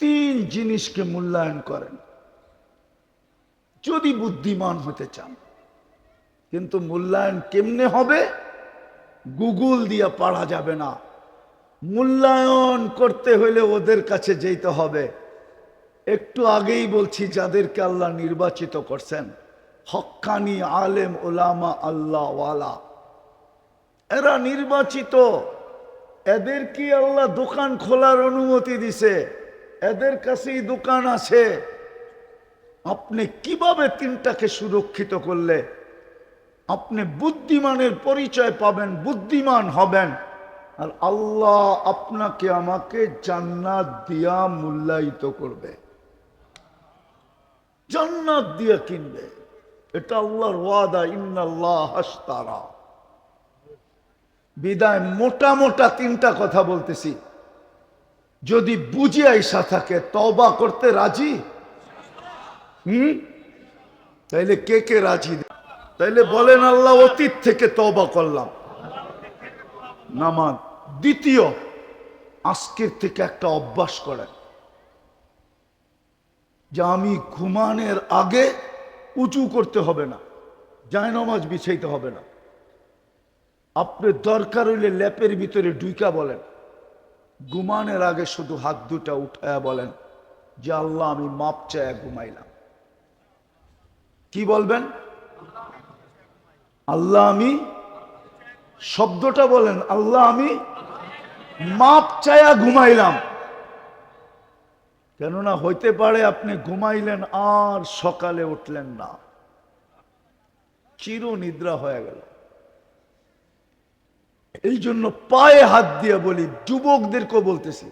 তিন জিনিসকে মূল্যায়ন করেন। যদি বুদ্ধিমান হতে চান, কিন্তু মূল্যায়ন কেমনে হবে? গুগল দিয়ে পারা যাবে না। মূল্যায়ন করতে হলে ওদের কাছে যেতে হবে। একটু আগেই বলছি, যাদেরকে আল্লাহ নির্বাচিত করছেন, হক্কানি আলেম ওলামা আল্লাহওয়ালা। এরা নির্বাচিত। এদের কি আল্লাহ দোকান খোলার অনুমতি দিছে? এদের কাছেই দোকান আছে। আপনি কীভাবে তিনটাকে সুরক্ষিত করলে? আপনি বুদ্ধিমানের পরিচয় পাবেন, বুদ্ধিমান হবেন। আর আল্লাহ আপনাকে, আমাকে জান্নাত দিয়া মূল্যায়িত করবে। জান্নাত দিয়া কিনবে। এটা আল্লাহর ওয়াদা, ইন্নাল্লাহ হাসতারা। বিদায়, মোটা মোটা তিনটা কথা বলতেছি। যদি বুঝে আইসা থাকে তবা করতে রাজি? হুম? তাইলে কে কে রাজি? তাইলে বলেন আল্লাহ, অতীত থেকে তবা করলাম। নামাজ। দ্বিতীয়, আজকের থেকে একটা অভ্যাস করেন। যে আমি ঘুমানের আগে উঁচু করতে হবে না যায় নামাজ বিছাইতে হবে না। আপনি দরকার হইলে ল্যাপের ভিতরে ডুইকা বলেন। ঘুমানের আগে শুধু হাত দুটা উঠায়া বলেন, যে আল্লাহ, আমি মাপ চায়া ঘুমাইলাম। কি বলবেন? আল্লাহ, আমি শব্দটা বলেন, আল্লাহ, আমি মাপ চায়া ঘুমাইলাম। কেননা হইতে পারে আপনি ঘুমাইলেন আর সকালে উঠলেন না। চির নিদ্রা হয়ে গেল। এই জন্য পায়ে হাত দিয়ে বলি, যুবকদেরকেও বলতেছি,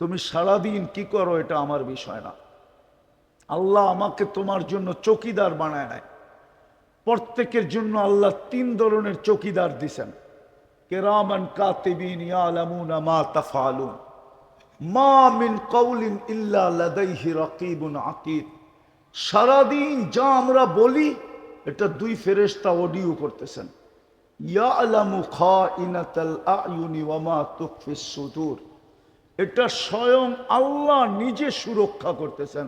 তুমি সারাদিন কি করো এটা আমার বিষয় না। আল্লাহ আমাকে তোমার জন্য চকিদার বানায় নাই। প্রত্যেকের জন্য আল্লাহ তিন ধরনের চকিদার দিছেন। কাতিবিন মা মা মিন সারাদিন যা আমরা বলি, এটা দুই ফেরেশতা অডিও করতেছেন। এটা স্বয়ং আল্লাহ নিজে সুরক্ষা করতেছেন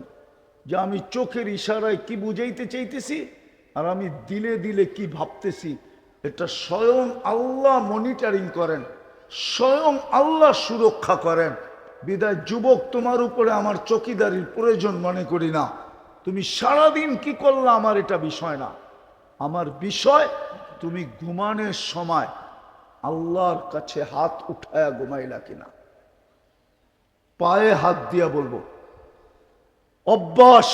যে আমি চোখের ইশারায় কি বুঝাইতে চাইতেছি আর আমি দিলে দিলে কি ভাবতেছি। এটা স্বয়ং আল্লাহ মনিটরিং করেন, স্বয়ং আল্লাহ সুরক্ষা করেন। বিদায়, যুবক, তোমার উপরে আমার চকিদারির প্রয়োজন মনে করি না। তুমি সারাদিন কি করলা আমার এটা বিষয় না। আমার বিষয় তুমি ঘুমানোর সময় আল্লাহর কাছে হাত উঠায়া ঘুমাইলা কিনা? পায়ে হাত দিয়া বলব, অভ্যাস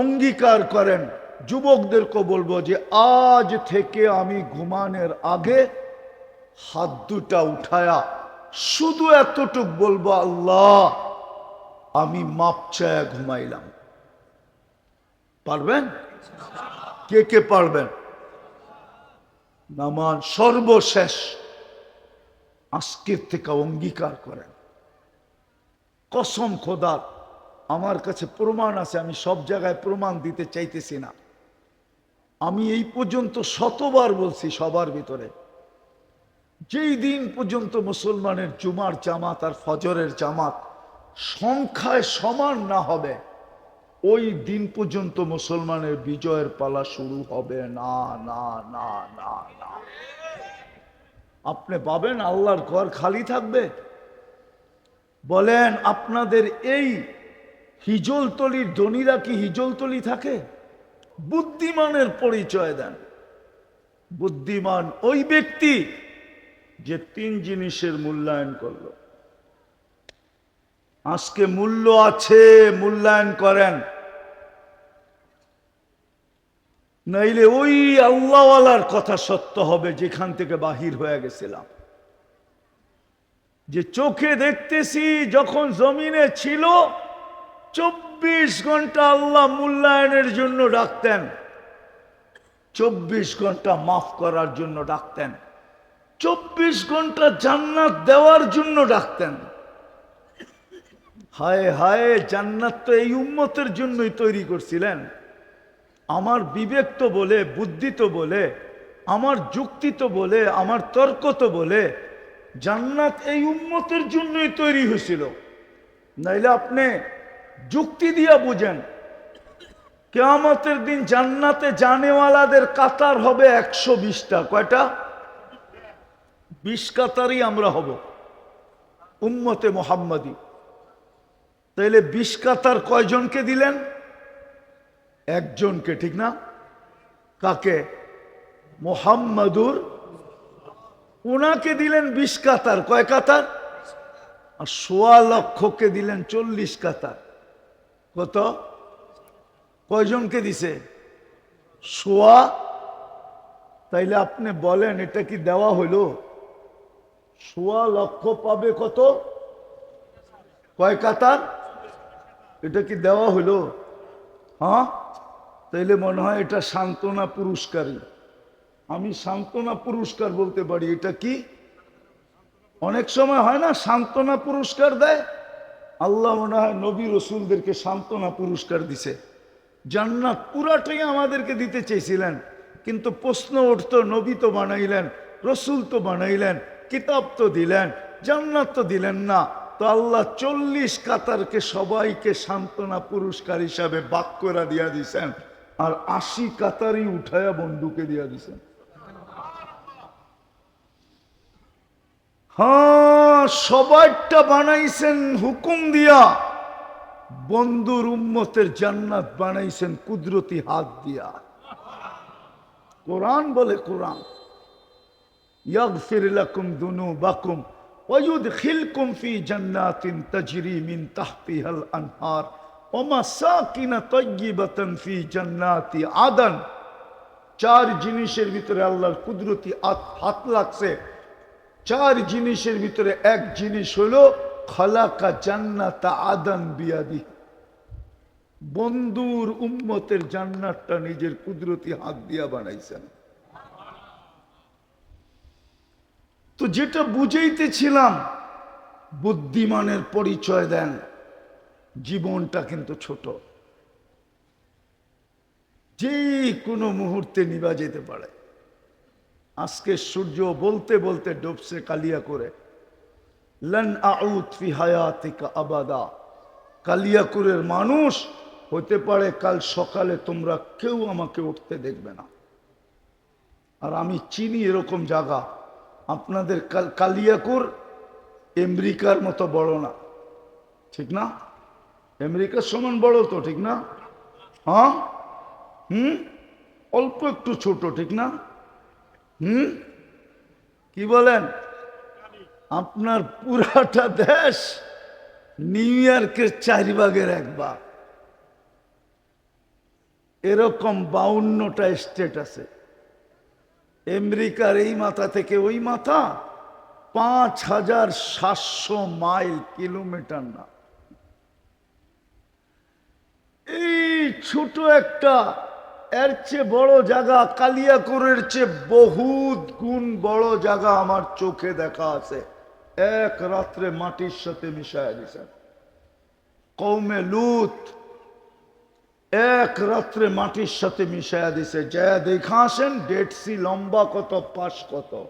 অঙ্গীকার করেন যুবকদেরকে বলব যে আজ থেকে আমি ঘুমানোর আগে হাত দুটা উঠায়া শুধু এতটুক বলব, আল্লাহ, আমি মাপ চায়া ঘুমাইলাম। পারবেন? কে কে পারবেন? নামান সর্বশেষ আজকের থেকে অঙ্গীকার করেন। কসম খোদার আমার কাছে প্রমাণ আছে, আমি সব জায়গায় প্রমাণ দিতে চাইতেছি না। আমি এই পর্যন্ত শতবার বলছি সবার ভিতরে, যেই দিন পর্যন্ত মুসলমানের জুমার জামাত আর ফজরের জামাত সংখ্যায় সমান না হবে ওই দিন পর্যন্ত মুসলমানের বিজয়ের পালা শুরু হবে। না না না না না। আপনি পাবেন, আল্লাহর ঘর খালি থাকবে। বলেন, আপনাদের এই হিজলতলির ধনীরা কি হিজলতলি থাকে? বুদ্ধিমানের পরিচয় দেন। বুদ্ধিমান ওই ব্যক্তি যে তিন জিনিসের মূল্যায়ন করল। আজকে মূল্য আছে, মূল্যায়ন করেন। নইলে ওই আল্লাহওয়ালার কথা সত্য হবে যেখান থেকে বাহির হয়ে গেছিলাম। যে চোখে দেখতেছি যখন জমিনে ছিল, চব্বিশ ঘণ্টা আল্লাহ মূল্যায়নের জন্য ডাকতেন। চব্বিশ ঘণ্টা মাফ করার জন্য ডাকতেন। চব্বিশ ঘণ্টা জান্নাত দেওয়ার জন্য ডাকতেন। হায় হায়, জান্নাত তো এই উম্মতের জন্যই তৈরি করছিলেন। আমার বিবেক তো বলে, বুদ্ধি তো বলে, আমার যুক্তি তো বলে, আমার তর্ক তো বলে, জান্নাত এই উম্মতের জন্যই তৈরি হয়েছিল। নাইলে আপনি যুক্তি দিয়া বুঝেন, কেয়ামতের দিন জান্নাতে জানেওয়ালাদের কাতার হবে একশো বিশটা। কয়টা? বিশ কাতারই আমরা হব, উম্মতে মোহাম্মদী। তাইলে বিশ কাতার কয়জনকে দিলেন? একজনকে, ঠিক না? কাকে? মোহাম্মদুর। ওনাকে দিলেন বিশ কাতার। কয় কাতার? আর সোয়া লক্ষকে দিলেন চল্লিশ কাতার। কত? কয়জনকে দিছে? সোয়া? তাইলে আপনি বলেন, এটা কি দেওয়া হইল? সোয়া লক্ষ পাবে কত? কয় কাতার? এটা কি দেওয়া হইল হ্যাঁ? তাইলে মনে হয় এটা সান্ত্বনা পুরস্কারই। আমি সান্ত্বনা পুরস্কার বলতে পারি এটা কি? অনেক সময় হয় না সান্ত্বনা পুরস্কার দেয়? আল্লাহ মনে হয় নবী রসুলদেরকে সান্ত্বনা পুরস্কার দিছে। জান্নাত পুরাটাই আমাদেরকে দিতে চেয়েছিলেন কিন্তু প্রশ্ন উঠত নবী তো বানাইলেন রসুল তো বানাইলেন কিতাব তো দিলেন জান্নাত তো দিলেন না। তো আল্লাহ চল্লিশ কাতারকে সবাইকে সান্ত্বনা পুরস্কার হিসাবে বাক করে দিয়া দিছেন। আর আশি কাতারই উঠায়া বন্ধুকে দিয়া দিছেন। হ্যাঁ, সবাইটা বানাইছেন হুকুম দিয়া। বন্ধুর উম্মতের জান্নাত বানাইছেন কুদরতি হাত দিয়া। কোরআন বলে কোরআন। ইয়াগফির লাকুম দুনু বাকুম ويدخلكم في جنات تجري من تحتها الأنهار ومساكن طيبة في جنات عدن চার জিনিসের ভিতরে আল্লাহর কুদরতি হাত- হাত লাগছে চার জিনিসের ভিতরে এক জিনিস হলো খালাকা জান্নাতা আদান বিয়াদি বন্ধুর উম্মতের জান্নাতটা নিজের কুদরতি হাত দিয়া বানাইছেন তো যেটা বুঝাইতেছিলাম, বুদ্ধিমানের পরিচয় দেন, জীবনটা কিন্তু ছোট। যে কোনো মুহূর্তে নিবা যেতে পারে। আজকে সূর্য বলতে বলতে ডুবছে কালিয়া করে। লন আউত ফি হায়াতিকা আবাদা। কালিয়াকুরের মানুষ হতে পারে, কাল সকালে তোমরা কেউ আমাকে উঠতে দেখবে না। আর আমি চিনি এরকম জায়গা। আপনাদের কাল- কালিয়াকুর আমেরিকার মতো বড় না। ঠিক না? আমেরিকার সমান বড় তো, ঠিক না? হ্যাঁ? হুম? অল্প একটু ছোট, ঠিক না? হুম? কি বলেন? আপনার পুরাটা দেশ নিউ ইয়র্কের চার ভাগের এক ভাগ এরকম বাউন্নটা স্টেট আছে। আমেরিকার এই মাথা থেকে ওই মাথা পাঁচ হাজার সাতশো মাইল, কিলোমিটার না। এই ছোট একটা, এর চেয়ে বড় জায়গা, কালিয়াকুরের চেয়ে বহুত গুণ বড় জায়গা আমার চোখে দেখা আছে। এক রাত্রে মাটির সাথে মিশায় দিছেন কৌমে লুত এক রাত্রে মাটির সাথে মিশায়া দিছে যা দেখা আসেন ডেটসি লম্বা কত, পাশ কত?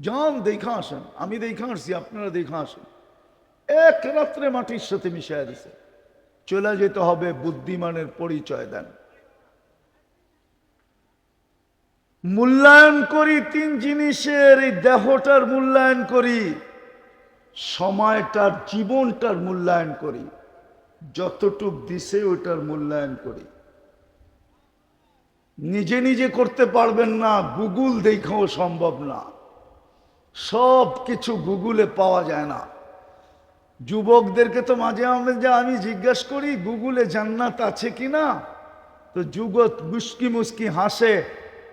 যান দেখা আসেন, আমি দেখা আসছি, আপনারা দেখা আসেন। এক রাত্রে মাটির সাথে মিশায়া দিছে। চলে যেতে হবে, বুদ্ধিমানের পরিচয় দেন। মূল্যায়ন করি তিন জিনিসের, এই দেহটার মূল্যায়ন করি, সময়টার, জীবনটার মূল্যায়ন করি। যতটুক দিছে ওটার মূল্যায়ন করি। নিজে নিজে করতে পারবেন না, গুগল দেখাও সম্ভব না। সব কিছু গুগলে পাওয়া যায় না। যুবকদেরকে তো মাঝে মাঝে আমি জিজ্ঞেস করি, গুগলে জান্নাত আছে কি না? তো যুগত মুস্কি মুস্কি হাসে,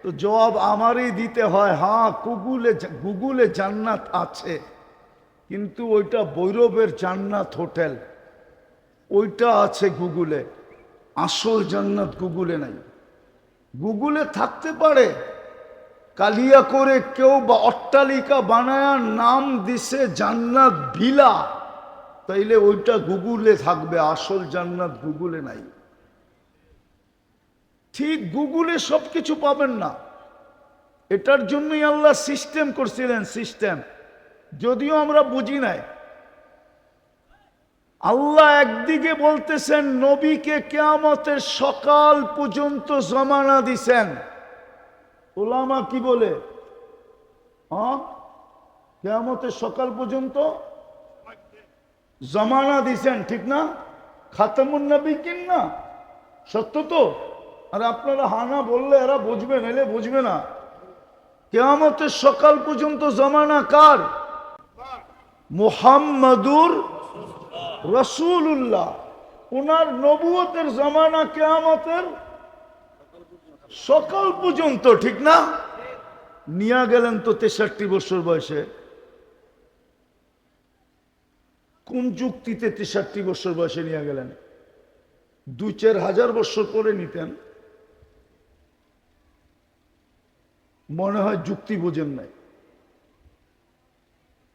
তো জবাব আমারই দিতে হয় হ্যাঁ গুগলে গুগলে জান্নাত আছে। কিন্তু ওইটা বৈরবের জান্নাত হোটেল। ওইটা আছে গুগলে। আসল জান্নাত গুগলে নাই। গুগলে থাকতে পারে। কালিয়া করে কেউ বা অট্টালিকা বানায় নাম দিছে জান্নাত ভিলা। তাইলে ওইটা গুগলে থাকবে, আসল জান্নাত গুগলে নাই। ঠিক গুগলে সব কিছু পাবেন না। এটার জন্যই আল্লাহ সিস্টেম করছিলেন সিস্টেম যদিও আমরা বুঝি নাই। আল্লাহ একদিকে বলতেছেন, নবীকে কেয়ামতের সকাল পর্যন্ত জমানা দিছেন। ওলামা কি বলে? হ্যাঁ? কেয়ামতের সকাল পর্যন্ত জমানা দিছেন, ঠিক না? খাতামুন নবী কিন না? সত্য তো? আর আপনারা হানা বললে এরা বুঝবে, নাইলে বুঝবে না। কেয়ামতের সকাল পর্যন্ত জমানা কার? মুহাম্মাদুর রসুল্লাহ ওনার নবুয়তের জমানা কেয়ামতের সকাল পর্যন্ত, ঠিক না? নিয়ে গেলেন তো তেষট্টি বছর বয়সে। কোন যুক্তিতে তেষট্টি বছর বয়সে নিয়ে গেলেন? দুই চার হাজার বছর পরে নিতেন। মনে হয় যুক্তি বোঝেন নাই।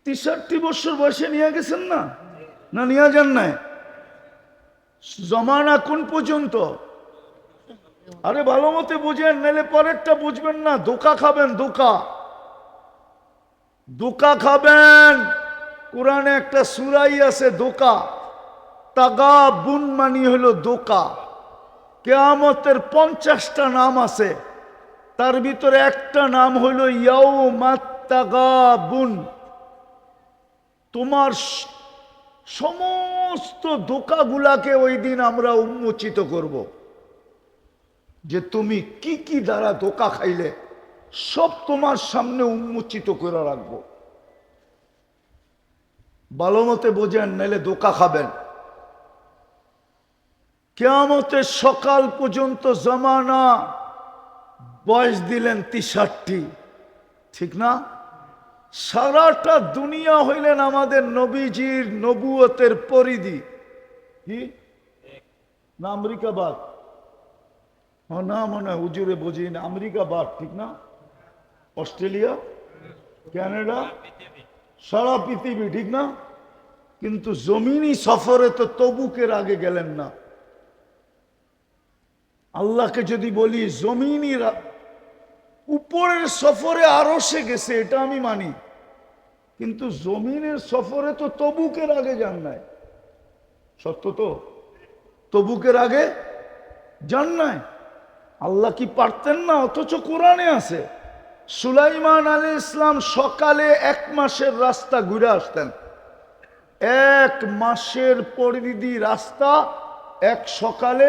তেষট্টি বছর বয়সে নিয়ে গেছেন না? না নিয়ে যান নাই। জমানা কোন পর্যন্ত? আরে ভালো মতে বুঝেন, নাহলে পরেরটা বুঝবেন না। ধোকা খাবেন ধোকা দোকা খাবেন। কোরআনে একটা সুরাই আছে, দোকা। তাগা বুন মানি হলো দোকা। কেয়ামতের পঞ্চাশটা নাম আছে। তার ভিতরে একটা নাম হলো ইয়াও মাত্তাগা বুন তোমার সমস্ত দোকাগুলাকে ওই দিন আমরা উন্মোচিত করব। যে তুমি কি কি দ্বারা দোকা খাইলে, সব তোমার সামনে উন্মোচিত করে রাখব। ভালো মতে বোঝেন, নাইলে দোকা খাবেন। কেয়ামতের সকাল পর্যন্ত জমানা বয়স দিলেন তিষাটটি। ঠিক না? সারাটা দুনিয়া হইলেন আমাদের নবীজির নবুয়তের পরিধি। কি? না, আমেরিকাবাদ। না, মনে হয় হুজুরে বুঝি না আমেরিকাবাদ, ঠিক না? অস্ট্রেলিয়া? ক্যানাডা? সারা পৃথিবী, ঠিক না? কিন্তু জমিনি সফরে তো তবুকের আগে গেলেন না। আল্লাহকে যদি বলি জমিনি উপরের সফরে আরও সে গেছে, এটা আমি মানি। কিন্তু জমিনের সফরে তো তবুকের আগে যান নাই। সত্য তো? তবুকের আগে যান নাই। আল্লাহ কি পারতেন না? অথচ কোরআনে আছে, সুলাইমান আলী ইসলাম সকালে এক মাসের রাস্তা ঘুরে আসতেন। এক মাসের পরিধি রাস্তা এক সকালে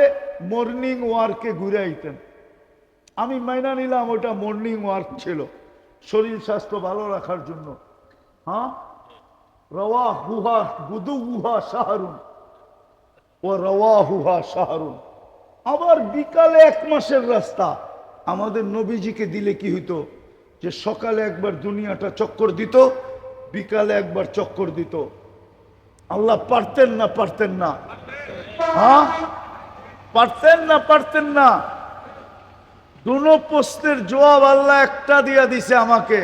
মর্নিং ওয়ার্কে ঘুরে আইতেন। আমি মাইনা নিলাম ওটা মর্নিং ওয়ার্ক ছিল। শরীর স্বাস্থ্য ভালো রাখার জন্য। হ্যাঁ? রওয়া হুহা গুদু উহা শাহরুন। ও রওয়া হুহা শাহরুন। আবার বিকালে এক মাসের রাস্তা। আমাদের নবীজিকে দিলে কি হইতো? যে সকালে একবার দুনিয়াটা চক্কর দিত, বিকালে একবার চক্কর দিত। আল্লাহ পারতেন না পারতেন না। হ্যাঁ? পারতেন না পারতেন না। দুনো প্রশ্নের জবাব আল্লাহ একটা দিয়া দিছে আমাকে।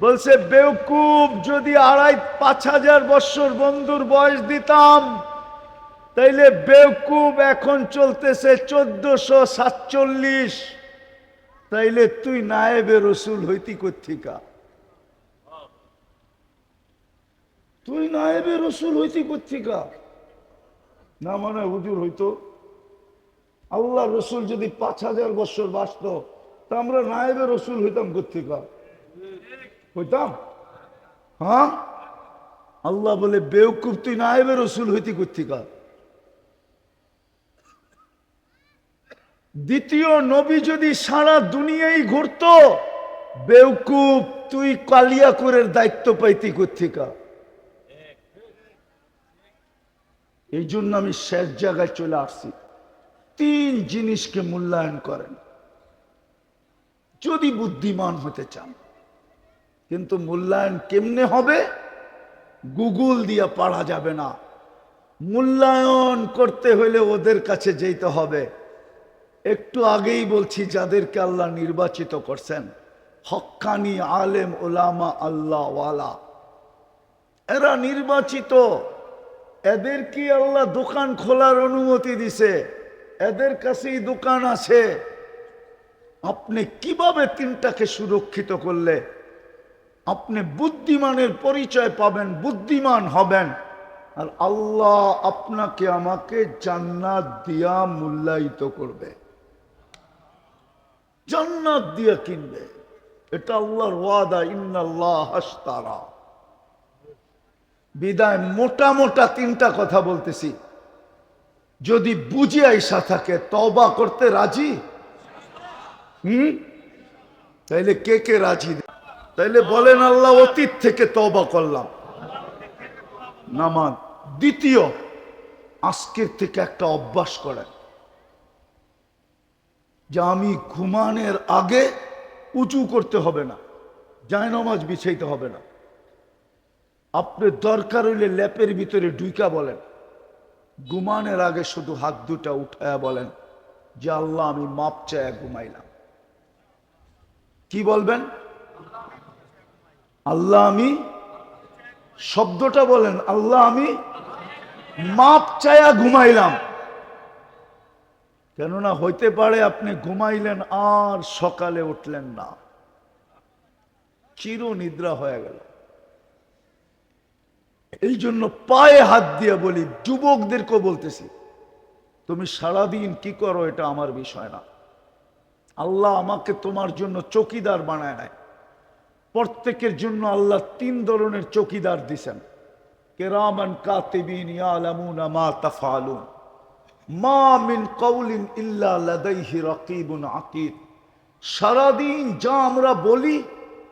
বলছে, বেউকুব, যদি আড়াই পাঁচ হাজার বৎসর বন্ধুর বয়স দিতাম, তাইলে বেউকুব এখন চলতেছে চোদ্দশো সাতচল্লিশ। তাইলে তুই নায়েবে রসুল হইতি কর্থিকা তুই নায়েবে রসুল হইতি কর্থিকা না মানে হুজুর হইতো আল্লাহ রসুল যদি পাঁচ হাজার বছর বাঁচত, তা আমরা নায়েবে রসুল হইতাম কর্থিকা হইতাম? হ্যাঁ? আল্লাহ বলে বেউকুব তুই নায়েবে রসুল হইতি কর্থিকা দ্বিতীয়, নবী যদি সারা দুনিয়ায় ঘুরত বেউকুব তুই কালিয়াকুরের দায়িত্ব পাইতি কর্থিকা এই জন্য আমি শেষ জায়গায় চলে আসছি। তিন জিনিসকে মূল্যায়ন করেন। যদি বুদ্ধিমান হতে চান, কিন্তু মূল্যায়ন কেমনে হবে? গুগল দিয়ে পারা যাবে না। মূল্যায়ন করতে হলে ওদের কাছে যেতে হবে। একটু আগেই বলছি, যাদেরকে আল্লাহ নির্বাচিত করছেন হক্কানি আলেম ওলামা আল্লাহ ওয়ালা। এরা নির্বাচিত। এদের কি আল্লাহ দোকান খোলার অনুমতি দিছে? এদের কাছেই দোকান আছে। আপনি কীভাবে তিনটাকে সুরক্ষিত করলে? আপনি বুদ্ধিমানের পরিচয় পাবেন, বুদ্ধিমান হবেন। আর আল্লাহ আপনাকে আমাকে জান্নাত দিয়া মূল্যায়িত করবে। জান্নাত দিয়া কিনবে। এটা আল্লাহর ওয়াদা, ইন্নাল্লাহ হাসতারা। বিদায় মোটা মোটা তিনটা কথা বলতেছি। যদি বুঝে আইসা থাকে তবা করতে রাজি? হুম? তাইলে কে কে রাজি? তাইলে বলেন আল্লাহ, অতীত থেকে তবা করলাম। নামাজ। দ্বিতীয়, আজকের থেকে একটা অভ্যাস করেন। যে আমি ঘুমানের আগে উঁচু করতে হবে না যায় নামাজ বিছাইতে হবে না। আপনি দরকার হইলে ল্যাপের ভিতরে ডুইকা বলেন। ঘুমানের আগে শুধু হাত দুটা উঠায়া বলেন, যে আল্লাহ, আমি মাপ চায়া ঘুমাইলাম। কি বলবেন? আল্লাহ, আমি শব্দটা বলেন, আল্লাহ, আমি মাপ চায়া ঘুমাইলাম। কেননা হইতে পারে আপনি ঘুমাইলেন আর সকালে উঠলেন না। চির নিদ্রা হয়ে গেল। এই জন্য পায়ে হাত দিয়ে বলি যুবকদেরকে বলতেছি, তুমি সারাদিন কি করো এটা আমার বিষয় না। আল্লাহ আমাকে তোমার জন্য চকিদার বানায় নাই। প্রত্যেকের জন্য আল্লাহ তিন ধরনের চকিদার দিছেন। মা সারাদিন যা আমরা বলি,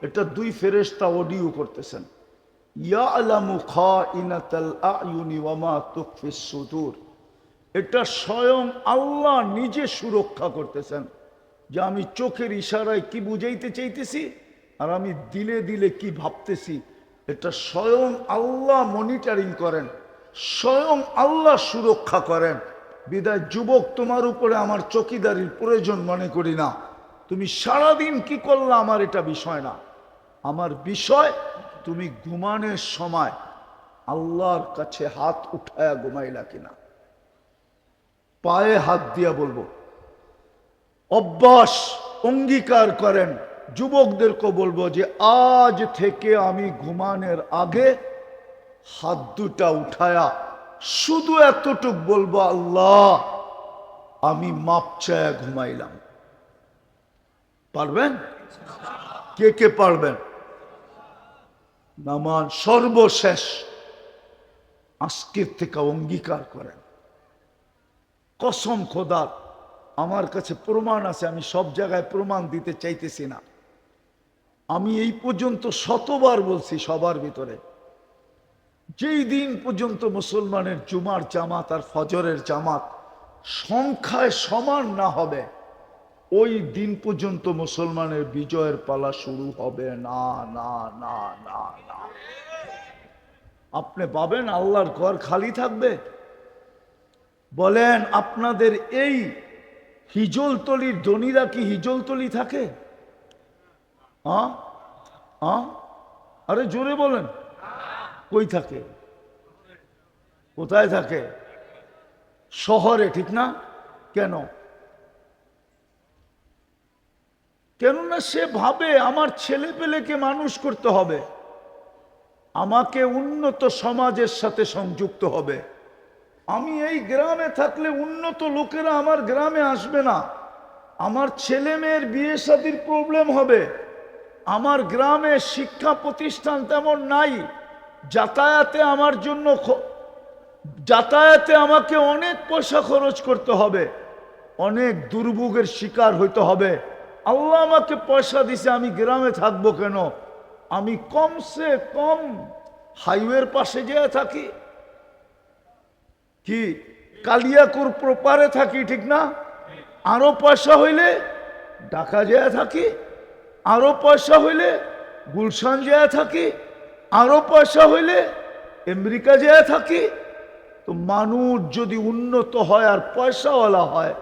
এটা দুই ফেরেশতা অডিও করতেছেন। এটা স্বয়ং আল্লাহ নিজে সুরক্ষা করতেছেন যে আমি চোখের ইশারায় কি বুঝাইতে চাইতেছি আর আমি দিলে দিলে কি ভাবতেছি। এটা স্বয়ং আল্লাহ মনিটরিং করেন, স্বয়ং আল্লাহ সুরক্ষা করেন। বিদায়, যুবক, তোমার উপরে আমার চকিদারির প্রয়োজন মনে করি না। তুমি সারাদিন কি করলা আমার এটা বিষয় না। আমার বিষয় তুমি ঘুমানোর সময় আল্লাহর কাছে হাত উঠায়া ঘুমাইলা কিনা? পায়ে হাত দিয়া বলব, অভ্যাস অঙ্গীকার করেন যুবকদেরকে বলব যে আজ থেকে আমি ঘুমানোর আগে হাত দুটা উঠায়া শুধু এতটুক বলব, আল্লাহ, আমি মাপ চায়া ঘুমাইলাম। পারবেন? কে কে পারবেন? নামান সর্বশেষ আজকের থেকে অঙ্গীকার করেন। কসম খোদার আমার কাছে প্রমাণ আছে, আমি সব জায়গায় প্রমাণ দিতে চাইতেছি না। আমি এই পর্যন্ত শতবার বলছি সবার ভিতরে, যেই দিন পর্যন্ত মুসলমানের জুমার জামাত আর ফজরের জামাত সংখ্যায় সমান না হবে ওই দিন পর্যন্ত মুসলমানের বিজয়ের পালা শুরু হবে। না না না না না। আপনি পাবেন, আল্লাহর ঘর খালি থাকবে। বলেন, আপনাদের এই হিজলতলির ধনীরা কি হিজলতলি থাকে? আরে জোরে বলেন। কই থাকে? কোথায় থাকে? শহরে, ঠিক না? কেন? কেননা সে ভাবে আমার ছেলে পেলেকে মানুষ করতে হবে। আমাকে উন্নত সমাজের সাথে সংযুক্ত হবে। আমি এই গ্রামে থাকলে উন্নত লোকেরা আমার গ্রামে আসবে না। আমার ছেলে মেয়ের বিয়ে শাদির প্রবলেম হবে। আমার গ্রামে শিক্ষা প্রতিষ্ঠান তেমন নাই। যাতায়াতে আমার জন্য যাতায়াতে আমাকে অনেক পয়সা খরচ করতে হবে। অনেক দুর্ভোগের শিকার হইতে হবে। আল্লাহ আমাকে পয়সা দিছে, আমি গ্রামে থাকব কেন? আমি কমসে কম হাইওয়ের পাশে যেয়ে থাকি। কি? কালিয়াকুর প্রপারে থাকি, ঠিক না? আরও পয়সা হইলে ঢাকা যেয়ে থাকি, আরও পয়সা হইলে গুলশান যেয়ে থাকি, আরও পয়সা হইলে আমেরিকা যেয়ে থাকি। তো মানুষ যদি উন্নত হয় আর পয়সাওয়ালা হয়,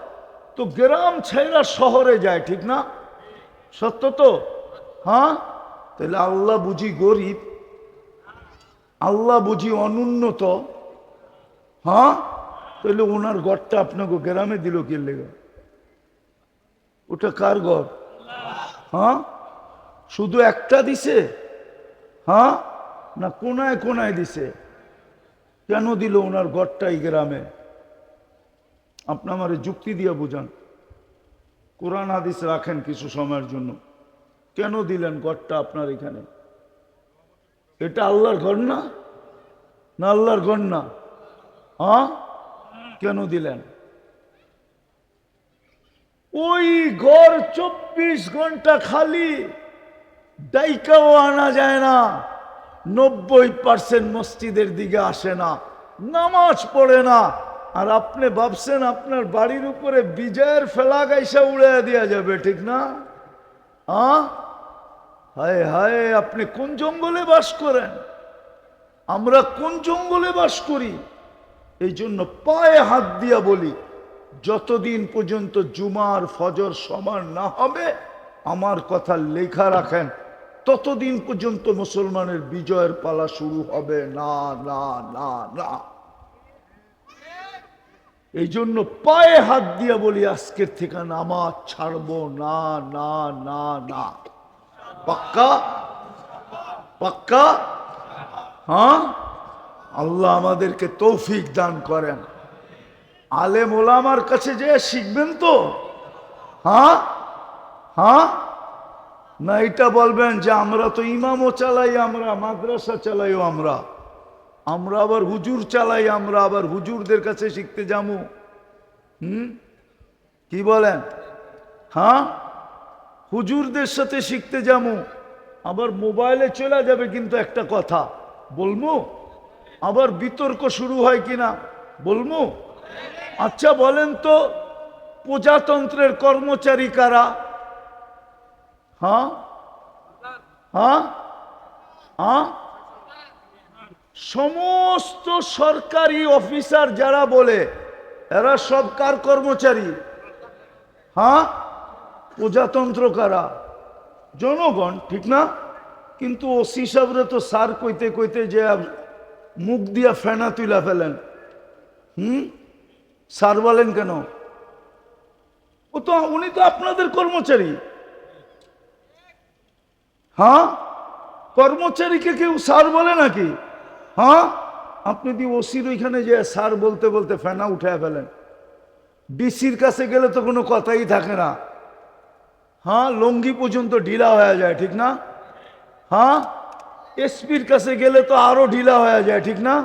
তো গ্রাম ছেড়া শহরে যায়, ঠিক না? সত্য তো? হ্যাঁ? তাহলে আল্লাহ বুঝি গরিব, আল্লাহ বুঝি অনুন্নত হ্যাঁ? তাহলে ওনার ঘরটা আপনাকে গ্রামে দিল লেগে? ওটা কার ঘর? হ্যাঁ? শুধু একটা দিছে? হ্যাঁ? না কোনায় কোনায় দিছে? কেন দিল ওনার এই গ্রামে? আপনি আমারে যুক্তি দিয়ে বুঝান। কোরআন হাদিস রাখেন কিছু সময়ের জন্য। কেন দিলেন গড়টা আপনার এখানে? এটা আল্লাহর ঘর না? না আল্লাহর ঘর না? হ্যাঁ? কেন দিলেন? ওই ঘর চব্বিশ ঘণ্টা খালি, ডাইকাও আনা যায় না, নব্বই পার্সেন্ট মসজিদের দিকে আসে না, নামাজ পড়ে না আর আপনি ভাবছেন আপনার বাড়ির উপরে বিজয়ের ফেলা গাইসা উড়ে দেওয়া যাবে, ঠিক না? হায় হায়, আপনি কোন জঙ্গলে বাস করেন? আমরা কোন জঙ্গলে বাস করি? এই জন্য পায়ে হাত দিয়া বলি, যতদিন পর্যন্ত জুমার ফজর সমান না হবে, আমার কথা লেখা রাখেন, ততদিন পর্যন্ত মুসলমানের বিজয়ের পালা শুরু হবে। না না না না। এই জন্য পায়ে হাত দিয়া বলি, আজকের থেকে নামাজ ছাড়বো না না না না। পাক্কা? পাক্কা? হ্যাঁ? আল্লাহ আমাদেরকে তৌফিক দান করেন। আলেম ওলামার কাছে যে শিখবেন তো? হ্যাঁ? হ্যাঁ? না, এটা বলবেন যে আমরা তো ইমামও চালাই, আমরা মাদ্রাসা চালাইও আমরা। আমরা আবার হুজুর চালাই, আমরা আবার হুজুরদের কাছে শিখতে যাব হুম? কি বলেন? হ্যাঁ? হুজুরদের সাথে শিখতে যাব আবার মোবাইলে চলে যাবে কিন্তু একটা কথা বলব আবার বিতর্ক শুরু হয় কিনা বলব আচ্ছা বলেন তো, প্রজাতন্ত্রের কর্মচারী কারা? হ্যাঁ? হ্যাঁ? হ্যাঁ সমস্ত সরকারি অফিসার যারা বলে, এরা সব কার কর্মচারী? হ্যাঁ? প্রজাতন্ত্র কারা? জনগণ, ঠিক না? কিন্তু ওসি সাহেবরে তো সার কইতে কইতে যে মুখ দিয়া ফেনা তুলা ফেলেন। হুম? সার বলেন কেন? ও তো, উনি তো আপনাদের কর্মচারী। হ্যাঁ? কর্মচারীকে কেউ সার বলে নাকি? হ্যাঁ? আপনি দি ওসির ওইখানে যে স্যার বলতে বলতে ফেনা উঠে ফেলেন, ডিসির কাছে গেলে তো কোনো কথাই থাকে না। হ্যাঁ লঙ্গি পর্যন্ত ঢিলা হয়ে যায়, ঠিক না? হ্যাঁ? এসপির কাছে গেলে তো আরও ঢিলা হয়ে যায়, ঠিক না?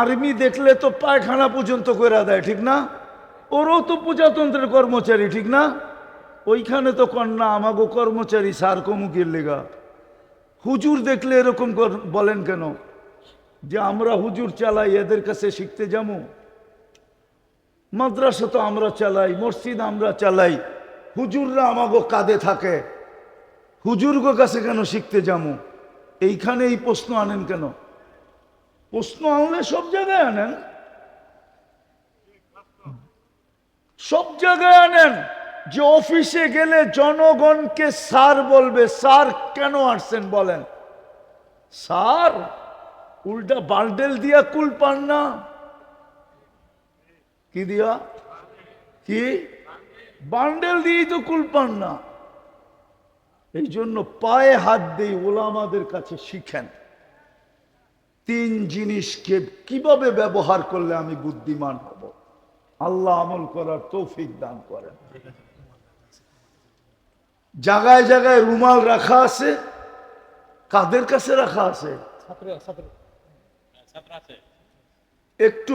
আর্মি দেখলে তো পায়খানা পর্যন্ত করে দেয়, ঠিক না? ওরও তো প্রজাতন্ত্রের কর্মচারী, ঠিক না? ওইখানে তো কন্যা, আমাগো কর্মচারী সার কমুকের লেগা। হুজুর দেখলে এরকম বলেন কেন? যে আমরা হুজুর চালাই, এদের কাছে শিখতে যাব। মাদ্রাসা তো আমরা চালাই, মসজিদ আমরা চালাই, হুজুররা আমাগো কাঁধে থাকে। হুজুরগো কাছে কেন শিখতে যাব? এইখানে এই প্রশ্ন আনেন কেন? প্রশ্ন আনলে সব জায়গায় আনেন। সব জায়গায় আনেন। যে অফিসে গেলে জনগণকে স্যার বলবে, স্যার কেন আসছেন? বলেন। স্যার উল্টা বান্ডেল দিয়া কুল পান না? কি দিয়া? কি? বান্ডেল দিয়েই তো কুল পান না। এই জন্য পায়ে হাত দিয়ে ওলামাদের কাছে শিখেন, তিন জিনিসকে কীভাবে ব্যবহার করলে আমি বুদ্ধিমান হব? আল্লাহ আমল করার তৌফিক দান করেন। জায়গায় জায়গায় রুমাল রাখা আছে, কাদের কাছে রাখা আছে? একটু